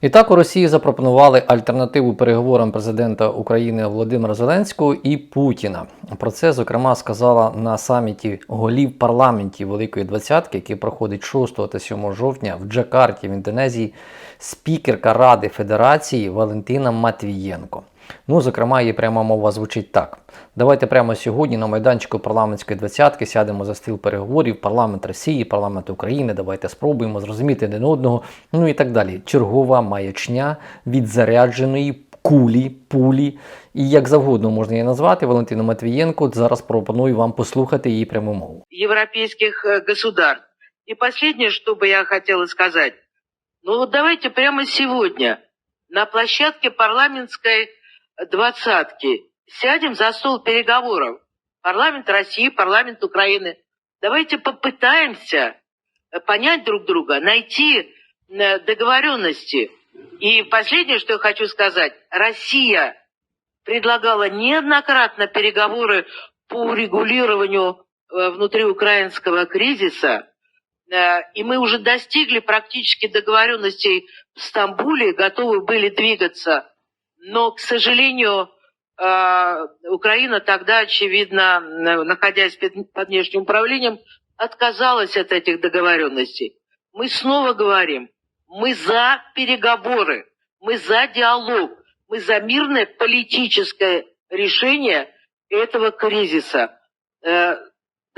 І так у Росії запропонували альтернативу переговорам президента України Володимира Зеленського і Путіна. Про це зокрема сказала на саміті голів парламентів Великої Двадцятки, який проходить 6 та 7 жовтня в Джакарті в Індонезії, спікерка Ради Федерації Валентина Матвієнко. Ну, зокрема, її пряма мова звучить так: давайте прямо сьогодні на майданчику парламентської двадцятки сядемо за стіл переговорів, парламент Росії, парламент України. Давайте спробуємо зрозуміти один одного. Ну і так далі. Чергова маячня від зарядженої кулі, пулі, і як завгодно можна її назвати. Валентина Матвієнко. Зараз пропоную вам послухати її пряму мову. европейских э, государств. И последнее, что бы я хотела сказать. Ну вот давайте прямо сегодня на площадке парламентской двадцатки сядем за стол переговоров. Парламент России, парламент Украины. Давайте попытаемся э, понять друг друга, найти э, договоренности. И последнее, что я хочу сказать. Россия предлагала неоднократно переговоры по урегулированию э, внутриукраинского кризиса, и мы уже достигли практически договоренностей в Стамбуле, готовы были двигаться, но, к сожалению, э, Украина тогда, очевидно, находясь под под внешним управлением, отказалась от этих договоренностей. Мы снова говорим, мы за переговоры, мы за диалог, мы за мирное политическое решение этого кризиса. Э,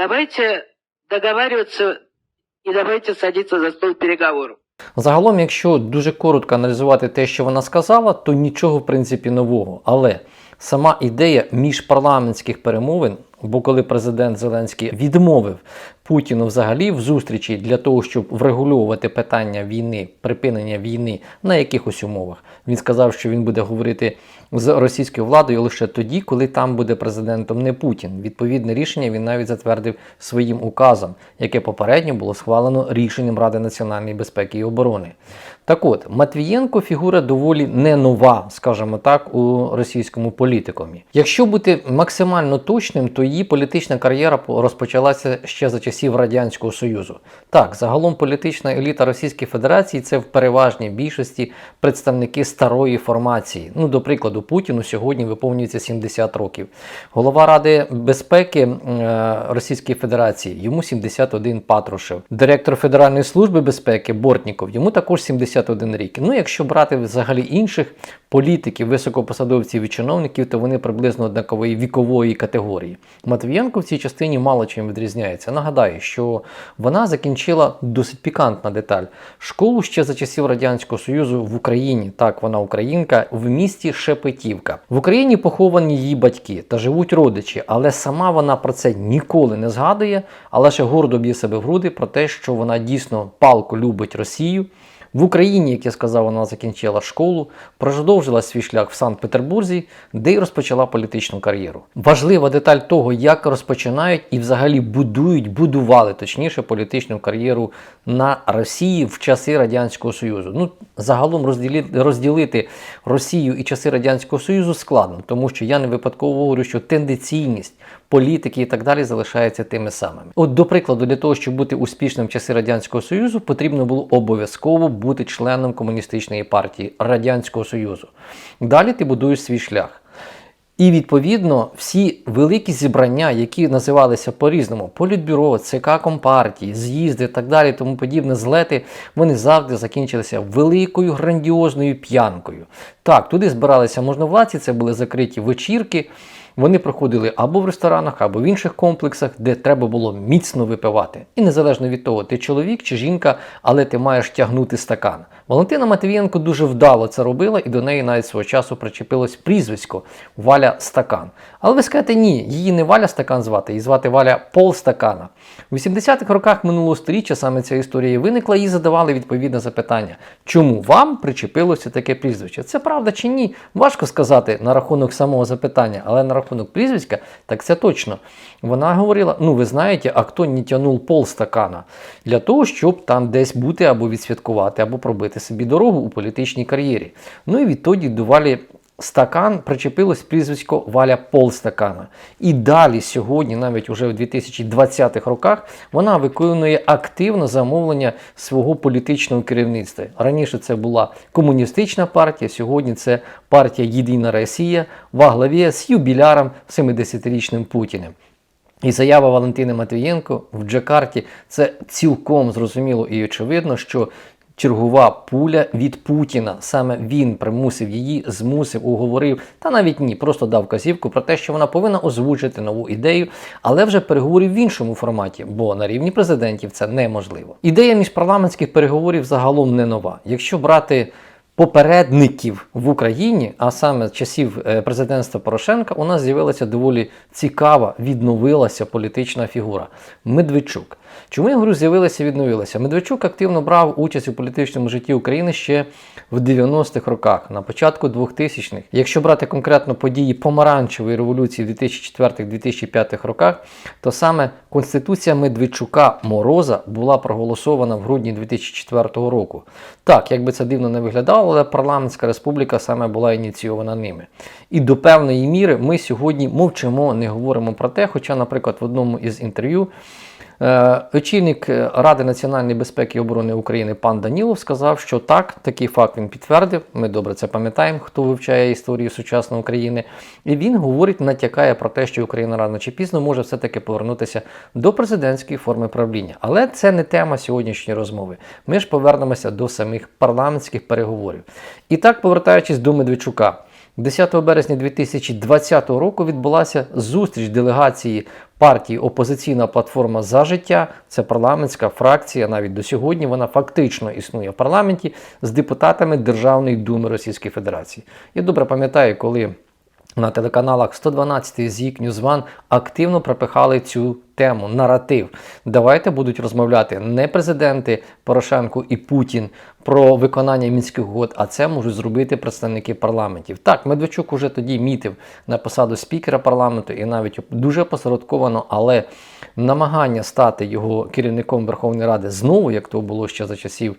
Давайте договариваться и давайте садиться за стол переговоров. Загалом, якщо дуже коротко аналізувати те, що вона сказала, то нічого в принципі нового. Але сама ідея міжпарламентських перемовин, бо коли президент Зеленський відмовив Путіну взагалі в зустрічі для того, щоб врегульовувати питання війни, припинення війни на якихось умовах, він сказав, що він буде говорити з російською владою лише тоді, коли там буде президентом не Путін. Відповідне рішення він навіть затвердив своїм указом, яке попередньо було схвалено рішенням Ради національної безпеки і оборони. Так от, Матвієнко фігура доволі не нова, скажімо так, у російському політикумі. Якщо бути максимально точним, то її політична кар'єра розпочалася ще за часів Радянського Союзу. Так, загалом політична еліта Російської Федерації це в переважній більшості представники старої формації. Ну, до прикладу, Путіну сьогодні виповнюється 70 років. Голова Ради безпеки е, Російської Федерації йому 71 Патрушев. Директор Федеральної служби безпеки Бортніков йому також 71 рік. Ну, якщо брати взагалі інших політиків, високопосадовців і чиновників, то вони приблизно однакової вікової категорії. Матвієнко в цій частині мало чим відрізняється. Нагадаю, що вона закінчила досить пікантна деталь. Школу ще за часів Радянського Союзу в Україні, так вона українка, в місті Шепетівка. В Україні поховані її батьки та живуть родичі, але сама вона про це ніколи не згадує, а лише гордо б'є себе в груди про те, що вона дійсно палко любить Росію. В Україні, як я сказав, вона закінчила школу, продовжила свій шлях в Санкт-Петербурзі, де й розпочала політичну кар'єру. Важлива деталь того, як розпочинають і взагалі будують, будували точніше політичну кар'єру на Росії в часи Радянського Союзу. Ну, загалом розділити, розділити Росію і часи Радянського Союзу складно, тому що я не випадково говорю, що тенденційність політики і так далі залишається тими самими. От, до прикладу, для того, щоб бути успішним в часи Радянського Союзу, потрібно було обов'язково бути членом комуністичної партії Радянського Союзу. Далі ти будуєш свій шлях. І відповідно всі великі зібрання, які називалися по-різному: політбюро, ЦК Компартії, з'їзди і так далі, тому подібне, злети, вони завжди закінчилися великою грандіозною п'янкою. Так, туди збиралися можновладці, це були закриті вечірки. Вони проходили або в ресторанах, або в інших комплексах, де треба було міцно випивати. І незалежно від того, ти чоловік чи жінка, але ти маєш тягнути стакан. Валентина Матвієнко дуже вдало це робила, і до неї навіть свого часу причепилось прізвисько Валя Стакан. Але ви скажете, ні, її не Валя Стакан звати, її звати Валя Полстакана. У 80-х роках минулого століття саме ця історія виникла, і задавали відповідне запитання, чому вам причепилося таке прізвище? Це правда чи ні? Важко сказати на рахунок самого запитання, але на прізвиська, так це точно. Вона говорила: ну ви знаєте, а хто не тянув полстакана? Для того, щоб там десь бути або відсвяткувати, або пробити собі дорогу у політичній кар'єрі. Ну і відтоді доволі стакан причепилось прізвисько Валя Полстакана. І далі, сьогодні, навіть уже в 2020-х роках, вона виконує активно замовлення свого політичного керівництва. Раніше це була комуністична партія, сьогодні це партія Єдина Росія во главі з юбіляром 70-річним Путіним. І заява Валентини Матвієнко в Джакарті це цілком зрозуміло і очевидно, що чергова пуля від Путіна. Саме він примусив її, змусив, уговорив, та навіть ні, просто дав казівку про те, що вона повинна озвучити нову ідею, але вже переговорів в іншому форматі, бо на рівні президентів це неможливо. Ідея міжпарламентських переговорів загалом не нова. Якщо брати попередників в Україні, а саме часів е, президентства Порошенка, у нас з'явилася доволі цікава, відновилася політична фігура Медведчук. Чому я з'явилася, відновилася? Медведчук активно брав участь у політичному житті України ще в 90-х роках, на початку 2000-х. Якщо брати конкретно події помаранчевої революції в 2004-2005 роках, то саме Конституція Медведчука Мороза була проголосована в грудні 2004 року. Так, як би це дивно не виглядало, але парламентська республіка саме була ініційована ними. І до певної міри ми сьогодні мовчимо, не говоримо про те, хоча, наприклад, в одному із інтерв'ю. Е, Очільник е, Ради національної безпеки і оборони України пан Данілов сказав, що так, такий факт він підтвердив. Ми добре це пам'ятаємо, хто вивчає історію сучасної України. І він говорить, натякає про те, що Україна рано чи пізно може все-таки повернутися до президентської форми правління. Але це не тема сьогоднішньої розмови. Ми ж повернемося до самих парламентських переговорів. І так, повертаючись до Медведчука. 10 березня 2020 року відбулася зустріч делегації партії Опозиційна платформа за життя. Це парламентська фракція. Навіть до сьогодні вона фактично існує в парламенті з депутатами Державної думи Російської Федерації. Я добре пам'ятаю, коли на телеканалах 112 ЗІК Ньюзван активно пропихали цю тему, наратив. Давайте будуть розмовляти не президенти Порошенко і Путін про виконання мінських угод, а це можуть зробити представники парламентів. Так, Медведчук уже тоді мітив на посаду спікера парламенту і навіть дуже посередковано, але намагання стати його керівником Верховної Ради знову, як то було ще за часів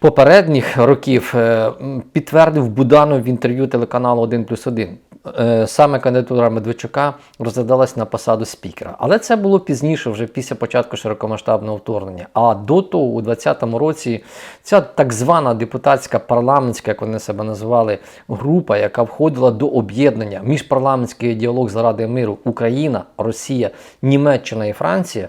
попередніх років е, підтвердив Буданов в інтерв'ю телеканалу 1 плюс 1. Е, Саме кандидатура Медведчука розглядалась на посаду спікера. Але це було пізніше, вже після початку широкомасштабного вторгнення. А до того, у 2020 році, ця так звана депутатська парламентська, як вони себе називали, група, яка входила до об'єднання міжпарламентський діалог заради миру Україна, Росія, Німеччина і Франція.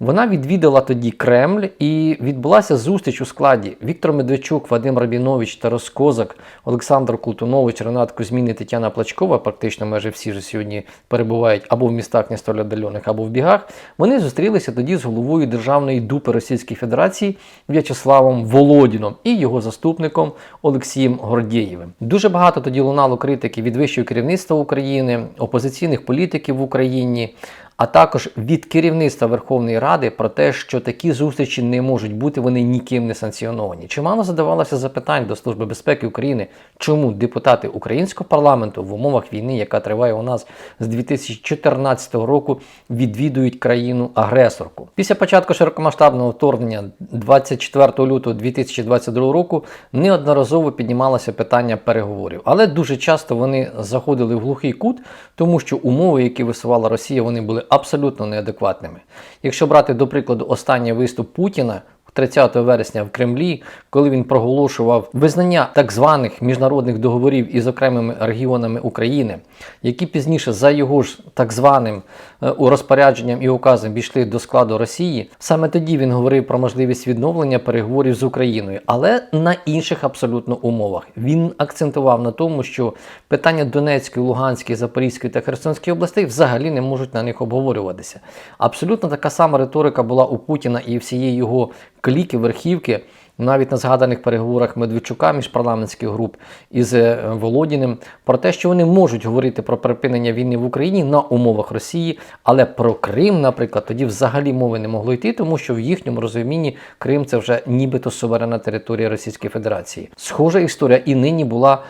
Вона відвідала тоді Кремль і відбулася зустріч у складі Віктор Медведчук, Вадим Рабінович, Тарас Козак, Олександр Култунович, Ренат Кузьмін і Тетяна Плачкова. Практично майже всі ж сьогодні перебувають або в містах не столь віддалених, або в бігах. Вони зустрілися тоді з головою Державної дупи Російської Федерації В'ячеславом Володіном і його заступником Олексієм Гордєєвим. Дуже багато тоді лунало критики від вищого керівництва України, опозиційних політиків в Україні а також від керівництва Верховної Ради про те, що такі зустрічі не можуть бути, вони ніким не санкціоновані. Чимало задавалося запитань до Служби безпеки України, чому депутати українського парламенту в умовах війни, яка триває у нас з 2014 року, відвідують країну-агресорку. Після початку широкомасштабного вторгнення 24 лютого 2022 року неодноразово піднімалося питання переговорів, але дуже часто вони заходили в глухий кут, тому що умови, які висувала Росія, вони були абсолютно неадекватними. Якщо брати до прикладу останній виступ Путіна. 30 вересня в Кремлі, коли він проголошував визнання так званих міжнародних договорів із окремими регіонами України, які пізніше за його ж так званим е, розпорядженням і указом війшли до складу Росії, саме тоді він говорив про можливість відновлення переговорів з Україною, але на інших абсолютно умовах. Він акцентував на тому, що питання Донецької, Луганської, Запорізької та Херсонської областей взагалі не можуть на них обговорюватися. Абсолютно така сама риторика була у Путіна і всієї його кліки, верхівки. Навіть на згаданих переговорах Медведчука міжпарламентських груп із е, Володіним про те, що вони можуть говорити про припинення війни в Україні на умовах Росії, але про Крим, наприклад, тоді взагалі мови не могло йти, тому що в їхньому розумінні Крим це вже нібито суверенна територія Російської Федерації. Схожа історія і нині була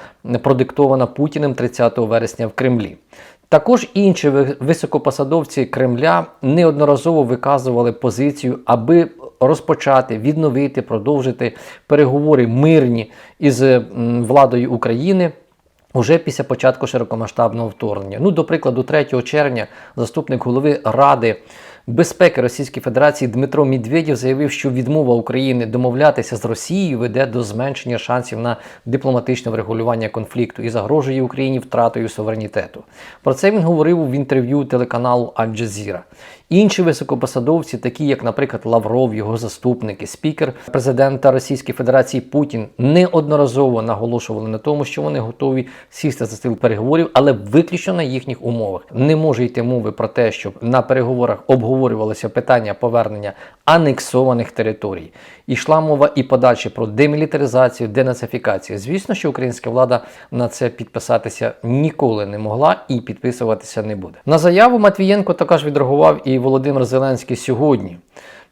продиктована Путіним 30 вересня в Кремлі. Також інші високопосадовці Кремля неодноразово виказували позицію, аби розпочати, відновити, продовжити переговори мирні із владою України. Уже після початку широкомасштабного вторгнення. Ну, до прикладу, 3 червня заступник голови Ради безпеки Російської Федерації Дмитро Медведєв заявив, що відмова України домовлятися з Росією веде до зменшення шансів на дипломатичне врегулювання конфлікту і загрожує Україні втратою суверенітету. Про це він говорив в інтерв'ю телеканалу Аль-Джазіра. Інші високопосадовці, такі як, наприклад, Лавров, його заступники, спікер президента Російської Федерації Путін, неодноразово наголошували на тому, що вони готові сісти за стіл переговорів, але виключно на їхніх умовах. Не може йти мови про те, щоб на переговорах обговорювалося питання повернення анексованих територій. Ішла мова і подальше про демілітаризацію, денацифікацію. Звісно, що українська влада на це підписатися ніколи не могла і підписуватися не буде. На заяву Матвієнко також відреагував і Володимир Зеленський сьогодні.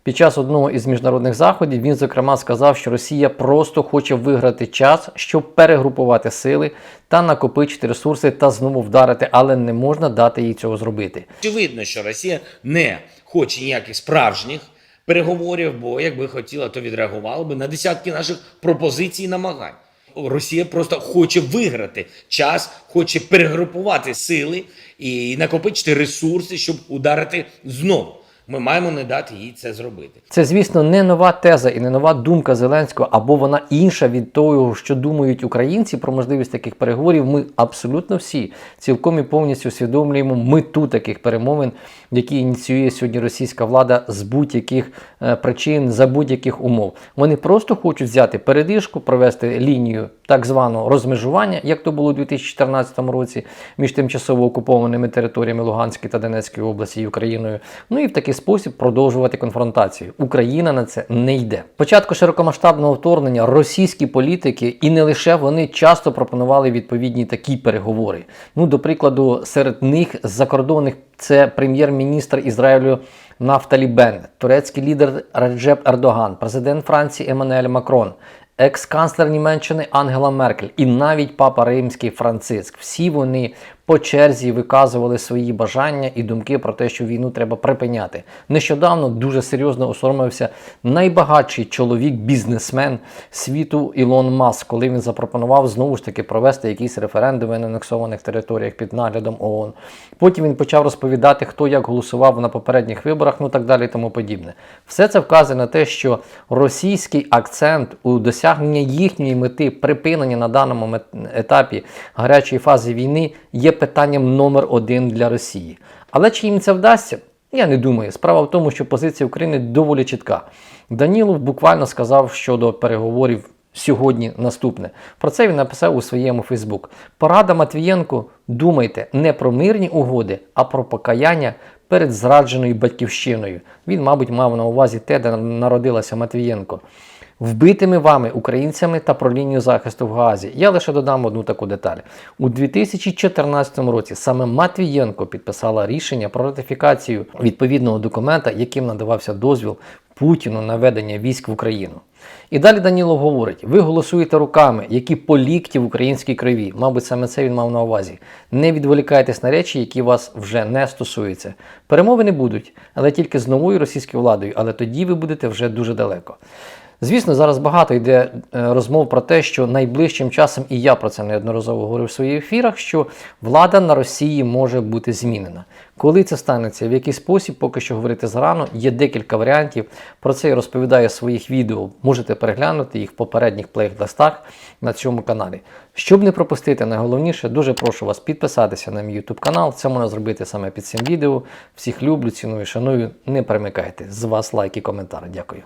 Під час одного із міжнародних заходів він зокрема сказав, що Росія просто хоче виграти час, щоб перегрупувати сили та накопичити ресурси та знову вдарити, але не можна дати їй цього зробити. Очевидно, що Росія не хоче ніяких справжніх переговорів, бо якби хотіла, то відреагувала би на десятки наших пропозицій і намагань. Росія просто хоче виграти час, хоче перегрупувати сили і накопичити ресурси, щоб ударити знову. Ми маємо не дати їй це зробити. Це, звісно, не нова теза і не нова думка Зеленського, або вона інша від того, що думають українці про можливість таких переговорів. Ми абсолютно всі цілком і повністю усвідомлюємо мету таких перемовин, які ініціює сьогодні російська влада з будь-яких е, причин за будь-яких умов. Вони просто хочуть взяти передишку, провести лінію так званого розмежування, як то було у 2014 році, між тимчасово окупованими територіями Луганської та Донецької області і Україною. Ну і в такий спосіб продовжувати конфронтацію. Україна на це не йде. Початку широкомасштабного вторгнення російські політики і не лише вони часто пропонували відповідні такі переговори. Ну, до прикладу, серед них закордонних це прем'єр-міністр Ізраїлю Нафталі Беннет, турецький лідер Реджеп Ердоган, президент Франції Еммануель Макрон, екс-канцлер Німеччини Ангела Меркель і навіть папа Римський Франциск. Всі вони по черзі виказували свої бажання і думки про те, що війну треба припиняти. Нещодавно дуже серйозно осоромився найбагатший чоловік, бізнесмен світу Ілон Маск, коли він запропонував знову ж таки провести якісь референдуми на анексованих територіях під наглядом ООН. Потім він почав розповідати, хто як голосував на попередніх виборах, ну так далі і тому подібне. Все це вказує на те, що російський акцент у досягненні їхньої мети припинення на даному етапі гарячої фази війни є питанням номер один для Росії. Але чи їм це вдасться? Я не думаю. Справа в тому, що позиція України доволі чітка. Данілов буквально сказав щодо переговорів сьогодні наступне. Про це він написав у своєму Фейсбук. Порада Матвієнку: думайте не про мирні угоди, а про покаяння перед зрадженою батьківщиною. Він, мабуть, мав на увазі те, де народилася Матвієнко. Вбитими вами, українцями та про лінію захисту в Газі. Я лише додам одну таку деталь. У 2014 році саме Матвієнко підписала рішення про ратифікацію відповідного документа, яким надавався дозвіл Путіну на ведення військ в Україну. І далі Данілов говорить: ви голосуєте руками, які по лікті в українській крові. Мабуть, саме це він мав на увазі. Не відволікайтесь на речі, які вас вже не стосуються. Перемови не будуть, але тільки з новою російською владою, але тоді ви будете вже дуже далеко. Звісно, зараз багато йде е, розмов про те, що найближчим часом, і я про це неодноразово говорив в своїх ефірах, що влада на Росії може бути змінена. Коли це станеться, в який спосіб, поки що говорити зарано, є декілька варіантів. Про це я розповідаю в своїх відео. Можете переглянути їх в попередніх плейлистах на цьому каналі. Щоб не пропустити найголовніше, дуже прошу вас підписатися на мій YouTube канал. Це можна зробити саме під цим відео. Всіх люблю, ціную, шаную. Не перемикайте. З вас лайк і коментар. Дякую.